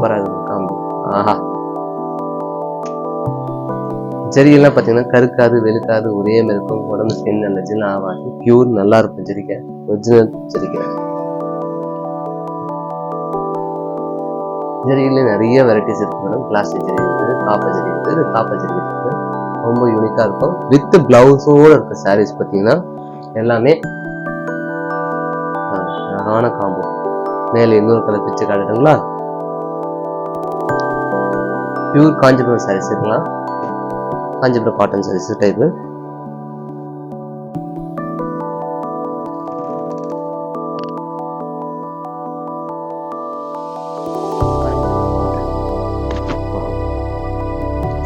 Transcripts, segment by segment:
சூப்பராக இருக்கும் காம்போ ஆஹா. செடிகள்லாம் பார்த்தீங்கன்னா கருக்காது வெளுக்காது ஒரே இருக்கும். உடம்பு சேர்ந்து நல்ல ஆகாது பியூர் நல்லா இருக்கும் செடிக்க ஒரிஜினல் செடிக்க செடிகள்ல நிறைய வெரைட்டிஸ் இருக்கு மேடம் பிளாஸ்டிக் செடி இருக்குது காப்பை செடி இருக்குது இது காப்பை இருக்குது. ரொம்ப யூனிக்காக இருக்கும். வித் பிளவுஸோடு இருக்க சாரீஸ் பார்த்தீங்கன்னா எல்லாமே அழகான காம்போ மேலே இன்னொரு கலர் பிச்சு காட்டுட்டுங்களா பியூர் காஞ்சிபுரம் சாரீஸ் இருக்கலாம் காஞ்சிபுரம் காட்டன் சாரீஸ் டைப்பு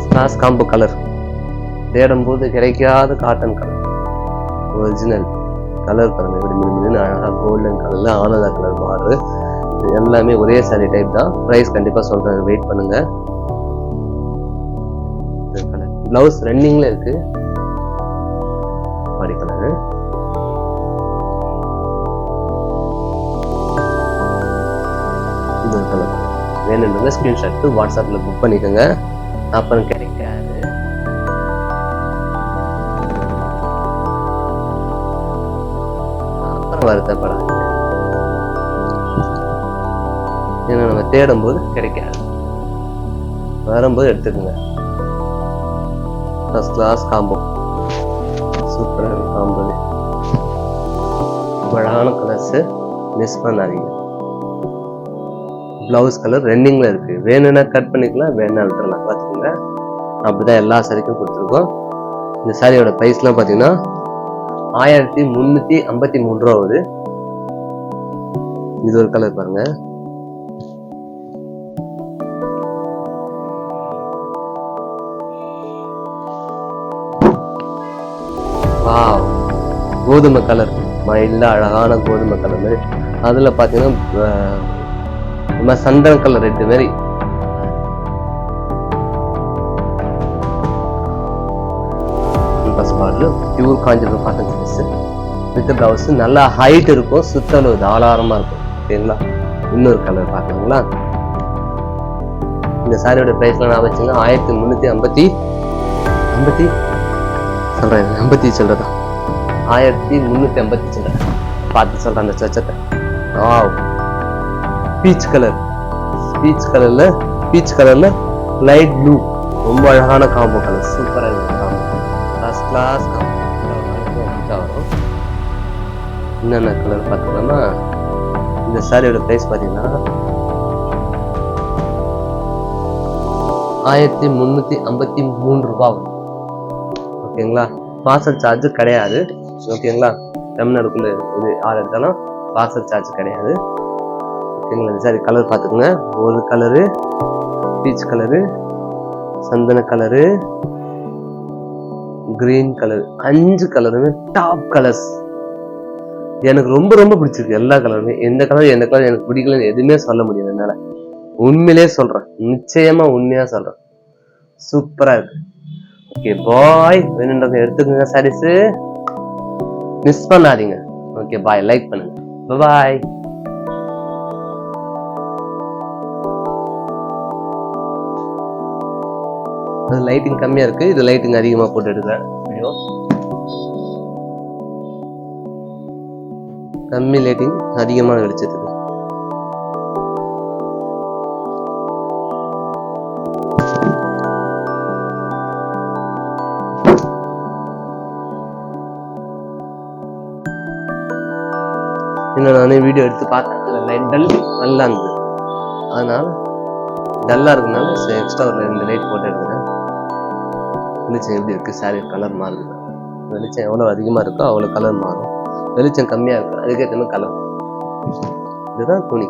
ஸ்லாஸ் காம்போ கலர் தேடும்போது கிடைக்காத காட்டன் கலர் ஒரிஜினல் கலர் பாருங்க எப்படி மினுமினு அழகாக கோல்டன் கலரில் ஆனந்தா கலர் மாறு. எல்லாமே ஒரே சாரி டைப் தான். ப்ரைஸ் கண்டிப்பாக சொல்கிறேன் வெயிட் பண்ணுங்க. ப்ளவுஸ் ரன்னிங்கில் இருக்கு. Body colour. இந்த கலர். வேணுன்றவங்க ஸ்க்ரீன்ஷாட் வாட்ஸ்அப்பில் புக் பண்ணிக்கோங்க. அப்புறம் கிடைக்காது அப்புறம் வருத்தப்படாது ஏன்னா நம்ம தேடும்போது கிடைக்காது. வரும்போது எடுத்துக்கோங்க. ஃபர்ஸ்ட் கிளாஸ் காம்போ சூப்பராக காம்போ அழகான கலர்ஸு மிஸ் பண்ணாதீங்க. ப்ளவுஸ் கலர் ரெண்டிங்கில் இருக்குது வேணும்னா கட் பண்ணிக்கலாம் வேணா விட்டுறலாம் பார்த்துக்கோங்க. அப்படிதான் எல்லா சரிக்கும் கொடுத்துருக்கோம். இந்த சாரியோட ப்ரைஸ்லாம் பார்த்தீங்கன்னா ஆயிரத்தி முந்நூற்றி ஐம்பத்தி மூணு ரூபா வருது இது ஒரு கலர் பாருங்க. வாவ். கோதுமை கலர் மைல்டா அழகான கோதுமை கலர் மாதிரி. அதில் பார்த்தீங்கன்னா இந்த மாதிரி சந்தன கலர் ரெட்டு மாதிரி. First pure Kanchipuram cotton sarees with blouse நல்லா ஹைட் இருக்கும் சுத்தளவு தாராளமாக இருக்கும். சரிங்களா? இன்னொரு கலர் பார்க்கலாங்களா இந்த சாரியோட ப்ரைஸ்லாம் நான் வச்சுங்க ஆயிரத்தி முந்நூற்றி ஐம்பத்தி ஐம்பத்தி சொல்கிறேன் ஐம்பத்தி தான் ஆயிரத்தி முந்நூற்றி ஐம்பத்தி சொல்கிறேன் பார்த்து சொல்கிறேன் அந்த சச்சத்தை ஆ பீச் கலர் பீச் கலரில் பீச் கலரில் லைட் ப்ளூ ரொம்ப அழகான காம்போ கலர் சூப்பராக இருக்குது காம்போ கிளாஸ் கிளாஸ் காம்போ வரும். என்னென்ன கலர் பார்த்துக்கலாமா இந்த சாரியோட ப்ரைஸ் பார்த்தீங்கன்னா ஆயிரத்தி முந்நூற்றி ஐம்பத்தி மூணு ரூபா ஆகும். ஓகேங்களா? பார்சல் சார்ஜ் கிடையாது. ஓகேங்களா? தமிழ்நாடுக்குள்ளே இது ஆள் எடுத்தாலும் பார்சல் சார்ஜ் கிடையாது. ஓகேங்களா? இந்த கலர் பார்த்துக்கோங்க. ஒரு கலரு பீச் கலரு சந்தன கலரு கிரீன் கலர் அஞ்சு கலருமே டாப் கலர்ஸ் எனக்கு ரொம்ப ரொம்ப பிடிச்சிருக்கு எல்லா கலருமே எந்த கலர் எந்த கலர் எனக்கு பிடிக்கலன்னு எதுவுமே சொல்ல முடியாது என்னால். உண்மையிலே சொல்கிறேன் நிச்சயமாக உண்மையாக சொல்கிறேன் சூப்பராக இருக்குது ஓகே பாய் வேணுன்றதை எடுத்துக்கோங்க சாரீஸ் மிஸ் பண்ணாதீங்க. ஓகே பாய் லைக் பண்ணுங்க. பாய் அது லைட்டிங் கம்மியா இருக்கு. இது லைட்டிங் அதிகமா போட்டு எடுக்கிறேன். வீடியோ கம்மி லைட்டிங் அதிகமான வெளிச்சத்துக்கு இன்னும் நானே வீடியோ எடுத்து பார்த்தேன் அதில் லைட் டல் நல்லா இருந்தது. அதனால் டல்லாக இருக்கனால எக்ஸ்ட்ரா ஒரு ரெண்டு லைட் போட்டு எடுக்கிறேன் வெளிச்சம் எப்படி இருக்குது சாரி கலர் மாறுது. வெளிச்சம் எவ்வளோ அதிகமாக இருக்கோ அவ்வளோ கலர் மாறும். வெளிச்சம் கம்மியாக இருக்கும் அதுக்கேற்ற மாதிரி கலர் இதுதான் துணி.